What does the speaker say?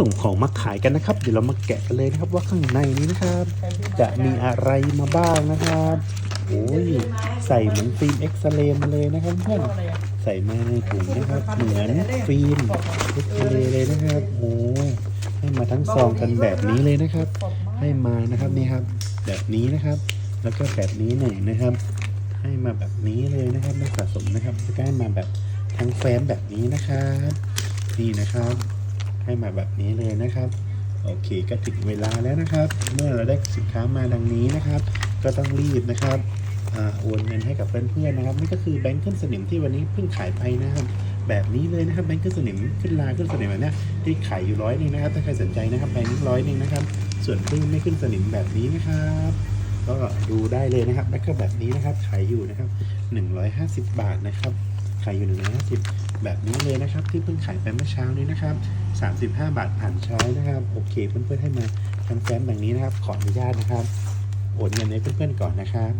ส่งของมาขายกันนะครับ เดี๋ยวเรามาแกะกันเลยนะครับ ว่าข้างในนี้นะครับ จะมีอะไรมาบ้างนะครับโอ้ยใส่เหมือนฟิล์มเอ็กซเรย์มาเลยนะครับเพื่อนใส่มาในถุงนะครับเหมือนฟิล์มเอ็กซเรย์เลยนะครับโอ้ให้มาทั้งซองกันแบบนี้เลยนะครับ ให้มานะครับนี่ครับ แบบนี้นะครับ แล้วก็แบบนี้หนึ่งนะครับ ให้มาแบบนี้เลยนะครับไม่สะสมนะครับแล้วก็ให้มาแบบทั้งแฟ้มแบบนี้นะครับ นี่นะครับ ให้มาแบบนี้เลยนะครับ โอเคก็ถึงเวลาแล้วนะครับ เมื่อเราได้สินค้ามาดังนี้นะครับ ก็ต้องรีบนะครับอาโอนเงินให้กับเพื่อนๆนะครับ นี่ก็คือแบงค์ขึ้นสนิมที่วันนี้เพิ่งขายไปนะครับ แบบนี้เลยนะครับแบงค์ขึ้นสนิมขึ้นลาขึ้นสนิมแบบนี้ที่ขายอยู่ร้อยนึงนะครับ ถ้าใครสนใจนะครับแบงค์ร้อยนึงนะครับ ส่วนเพิ่งไม่ขึ้นสนิมแบบนี้นะครับก็ดูได้เลยนะครับ แล้วก็แบบนี้นะครับขายอยู่นะครับ 150 บาทนะครับ ขายอยู่150แบบนี้เลยนะครับ ที่เพิ่งขายไปเมื่อเช้านี้นะครับสามสิบห้าบาทผ่านใช้นะครับ โอเคเพื่อนๆให้มาทำแฟ้มแบบนี้นะครับ ขออนุญาตนะครับโอนเงินให้เพื่อนๆก่อนนะครับ